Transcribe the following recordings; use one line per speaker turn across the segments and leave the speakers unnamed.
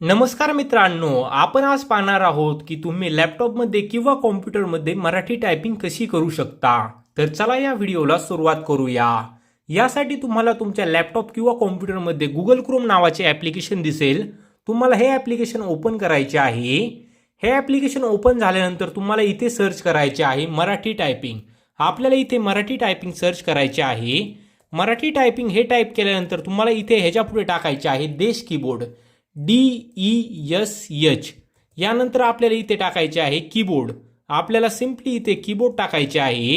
नमस्कार मित्रांनो आपण आज पाहणार आहोत की तुम्ही लॅपटॉपमध्ये किंवा कॉम्प्युटरमध्ये मराठी टायपिंग कशी करू शकता? तर चला या व्हिडिओला सुरुवात करूया. यासाठी तुम्हाला तुमच्या लॅपटॉप किंवा कॉम्प्युटरमध्ये गुगल क्रोम नावाचे ॲप्लिकेशन दिसेल. तुम्हाला हे ॲप्लिकेशन ओपन करायचे आहे. हे ॲप्लिकेशन ओपन झाल्यानंतर तुम्हाला इथे सर्च करायचे आहे मराठी टायपिंग आपल्याला इथे मराठी टायपिंग सर्च करायचे आहे. मराठी टायपिंग हे टाईप केल्यानंतर तुम्हाला इथे ह्याच्या पुढे टाकायचे आहे देश keyboard D E S H यानंतर आपल्याला इथे टाकायचे आहे कीबोर्ड आपल्याला सिम्पली इथे कीबोर्ड टाकायचे आहे.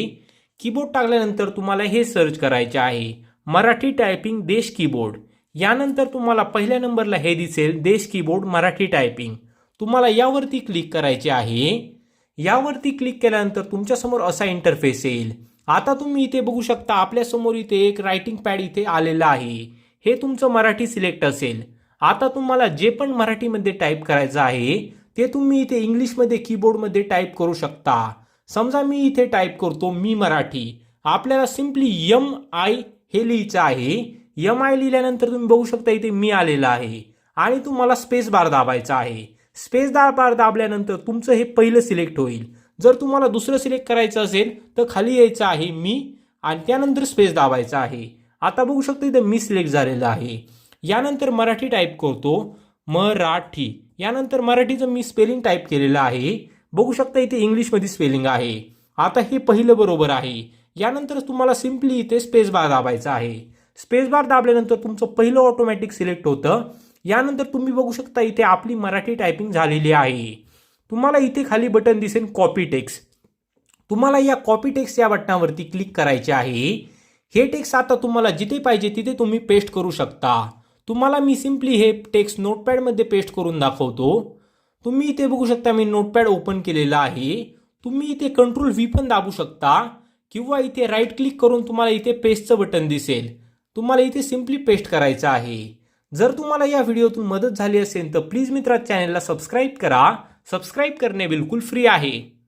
कीबोर्ड टाकल्यानंतर तुम्हाला हे सर्च करायचे आहे. मराठी टायपिंग देश कीबोर्ड यानंतर तुम्हाला पहिल्या नंबरला हे दिसेल देश कीबोर्ड मराठी टायपिंग तुम्हाला यावरती क्लिक करायचे आहे. यावरती क्लिक केल्यानंतर तुमच्यासमोर असा इंटरफेस येईल. आता तुम्ही इथे बघू शकता आपल्यासमोर इथे एक रायटिंग पॅड इथे आलेलं आहे. हे तुमचं मराठी सिलेक्ट असेल. आता तुम्हाला जे पण मराठीमध्ये टाईप करायचं आहे ते तुम्ही इथे इंग्लिशमध्ये कीबोर्डमध्ये टाईप करू शकता. समजा मी इथे टाईप करतो मी मराठी. आपल्याला सिम्पली यम आय हे लिहायचं आहे. यम आय लिहिल्यानंतर तुम्ही बघू शकता इथे मी आलेलं आहे. आणि तुम्हाला स्पेस बार दाबायचा आहे. स्पेस बार दाबल्यानंतर तुमचं हे पहिलं सिलेक्ट होईल. जर तुम्हाला दुसरं सिलेक्ट करायचं असेल तर खाली यायचं आहे मी आणि त्यानंतर स्पेस दाबायचा आहे. आता बघू शकता इथं मी सिलेक्ट झालेलं आहे. यानंतर मराठी टाईप करतो. मराठी. यानंतर मराठीचं मी स्पेलिंग टाईप केलेलं आहे. बघू शकता इथे इंग्लिशमध्ये स्पेलिंग आहे. आता हे पहिलं बरोबर आहे. यानंतर तुम्हाला सिम्पली इथे स्पेस बार दाबायचा आहे. स्पेस बार दाबल्यानंतर तुमचं पहिलं ऑटोमॅटिक सिलेक्ट होतं. यानंतर तुम्ही बघू शकता इथे आपली मराठी टायपिंग झालेली आहे. तुम्हाला इथे खाली बटन दिसेल कॉपी टेक्स तुम्हाला या कॉपी टेक्स या बटनावरती क्लिक करायचे आहे. हे टेक्स आता तुम्हाला जिथे पाहिजे तिथे तुम्ही पेस्ट करू शकता. तुम्हाला मी सिम्पली हे टेक्स्ट नोटपॅडमध्ये पेस्ट करून दाखवतो. तुम्ही इथे बघू शकता मी नोटपॅड ओपन केलेला आहे. तुम्ही इथे कंट्रोल व्ही पण दाबू शकता. किंवा इथे राईट क्लिक करून तुम्हाला इथे पेस्टचं बटन दिसेल. तुम्हाला इथे सिम्पली पेस्ट करायचं आहे. जर तुम्हाला या व्हिडिओतून मदत झाली असेल तर प्लीज मित्रा चॅनलला सबस्क्राईब करा. सबस्क्राईब करणे बिलकुल फ्री आहे.